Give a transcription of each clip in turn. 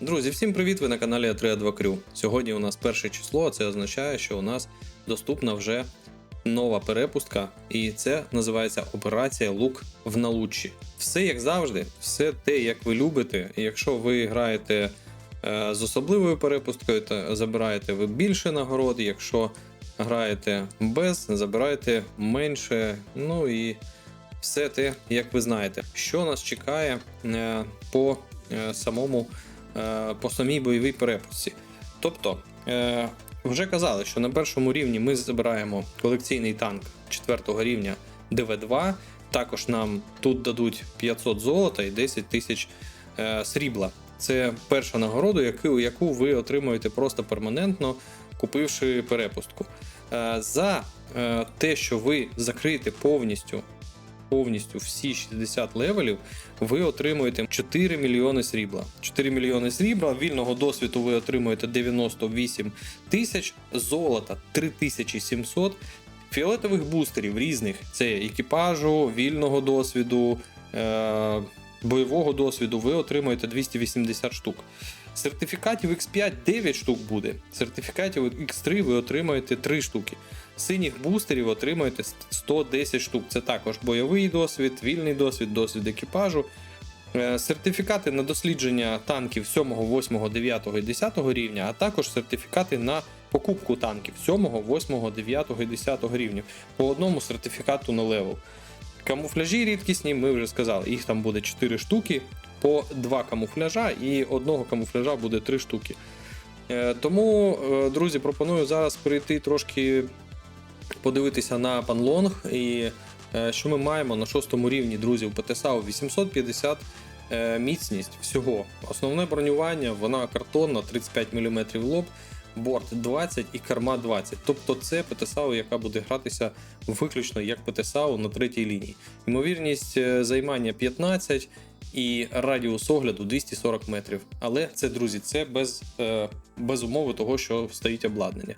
Друзі, всім привіт! Ви на каналі А32 Крю. Сьогодні у нас перше число, а це означає, що у нас доступна вже нова перепустка, і це називається операція Лук в налуччі. Все як завжди, все те, як ви любите. Якщо ви граєте е, з особливою перепусткою, то забираєте ви більше нагород. Якщо граєте без, забираєте менше. Ну і все те, як ви знаєте, що нас чекає е, по е, самому по самій бойовій перепустці. Тобто, е, вже казали, що на першому рівні ми забираємо колекційний танк 4 рівня ДВ2. Також нам тут дадуть 500 золота і 10 тисяч е, срібла. Це перша нагорода, яку, яку ви отримуєте просто перманентно, купивши перепустку. Е, за е, те, що ви закриєте повністю повністю всі 60 левелів, ви отримуєте 4 мільйони срібла. 4 мільйони срібла, вільного досвіду ви отримуєте 98 тисяч, золота 3700, фіолетових бустерів різних це екіпажу, вільного досвіду, е- бойового досвіду ви отримуєте 280 штук. Сертифікатів X5 9 штук буде. Сертифікатів X3 ви отримаєте 3 штуки. Синіх бустерів отримаєте 110 штук. Це також бойовий досвід, вільний досвід, досвід екіпажу. Е, Сертифікати на дослідження танків 7, 8, 9 і 10 рівня, а також сертифікати на покупку танків 7, 8, 9 і 10 рівнів по одному сертифікату на левел. Камуфляжі рідкісні, ми вже сказали, їх там буде 4 штуки, по 2 камуфляжа і одного камуфляжа буде 3 штуки. Е, Тому, е, друзі, пропоную зараз перейти трошки подивитися на панлонг. І е, що ми маємо на шостому рівні друзів ПТСАУ 850 е, міцність всього. Основне бронювання, вона картонна, 35 мм лоб, борт 20 і керма 20. Тобто це ПТСАУ, яка буде гратися виключно як ПТСАУ на третій лінії. Ймовірність займання 15 і радіус огляду 240 метрів. Але це, друзі, це без, е, без умови того, що стоїть обладнання.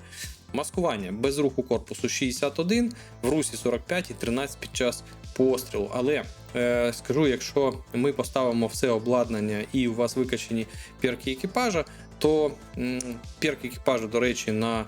Маскування без руху корпусу 61, в русі 45 і 13 під час пострілу. Але е, скажу, якщо ми поставимо все обладнання і у вас викачені перки екіпажа, то м, перк екіпажу, до речі, на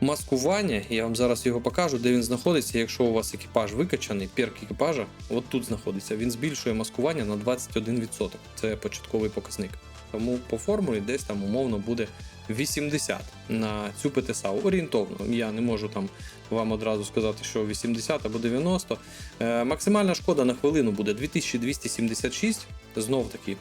маскування, я вам зараз його покажу, де він знаходиться. Якщо у вас екіпаж викачаний, перк екіпажа от тут знаходиться. Він збільшує маскування на 21%. Це початковий показник. Тому по формулі десь там умовно буде 80 на цю ПТСА. Орієнтовно. Я не можу там вам одразу сказати, що 80 або 90. Е, максимальна шкода на хвилину буде 2276. Знов таки,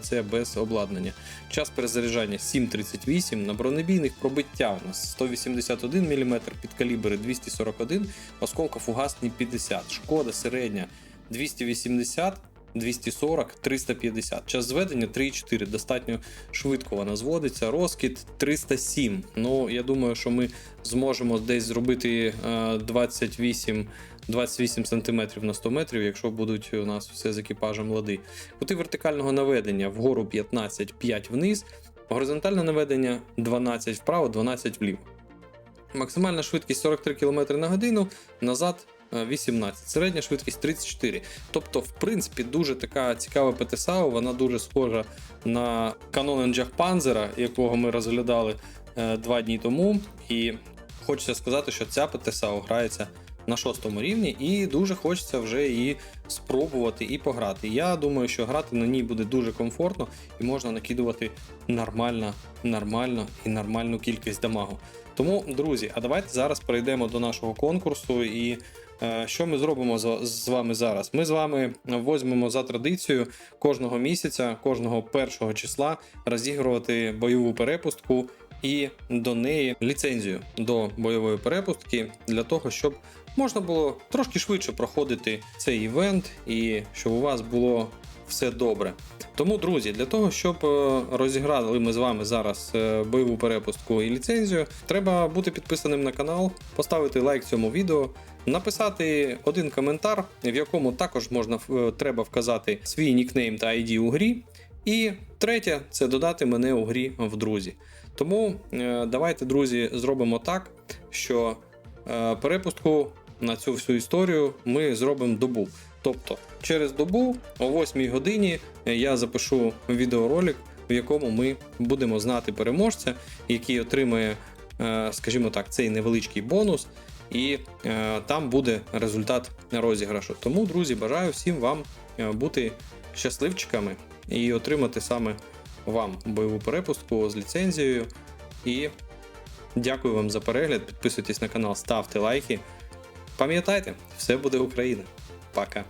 це без обладнання. Час перезаряджання 7.38. На бронебійних пробиття у нас 181 мм, підкалібри 241, осколкофугасні 50. Шкода середня 280. 240, 350. Час зведення 3,4. Достатньо швидко вона зводиться. Розкид 307. Ну, я думаю, що ми зможемо десь зробити е, 28 28 см на 100 метрів, якщо будуть у нас все з екіпажем лади. Кути вертикального наведення вгору 15, 5 вниз, горизонтальне наведення 12 вправо, 12 вліво. Максимальна швидкість 43 км на годину, назад 18, середня швидкість 34. Тобто, в принципі, дуже така цікава ПТСАУ, вона дуже схожа на канон Panzer, якого ми розглядали е, два дні тому. І хочеться сказати, що ця ПТСАУ грається на шостому рівні, і дуже хочеться вже її спробувати і пограти. Я думаю, що грати на ній буде дуже комфортно і можна накидувати нормально, нормально і нормальну кількість дамагу. Тому, друзі, а давайте зараз перейдемо до нашого конкурсу. І е, що ми зробимо з, вами зараз? Ми з вами возьмемо за традицію кожного місяця, кожного першого числа розігрувати бойову перепустку і до неї ліцензію до бойової перепустки для того, щоб можна було трошки швидше проходити цей івент і щоб у вас було все добре. Тому, друзі, для того, щоб е, розіграли ми з вами зараз е, бойову перепустку і ліцензію, треба бути підписаним на канал, поставити лайк цьому відео, написати один коментар, в якому також можна е, треба вказати свій нікнейм та ID у грі. І третє це додати мене у грі в друзі. Тому давайте, друзі, зробимо так, що перепустку на цю всю історію ми зробимо добу. Тобто через добу о 8 годині я запишу відеоролик в якому ми будемо знати переможця, який отримає, е, скажімо так, цей невеличкий бонус, і е, там буде результат розіграшу. Тому, друзі, бажаю всім вам е, бути щасливчиками і отримати саме вам бойову перепустку з ліцензією. І дякую вам за перегляд. Підписуйтесь на канал, ставте лайки. Пам'ятайте, все буде Україна. Пока.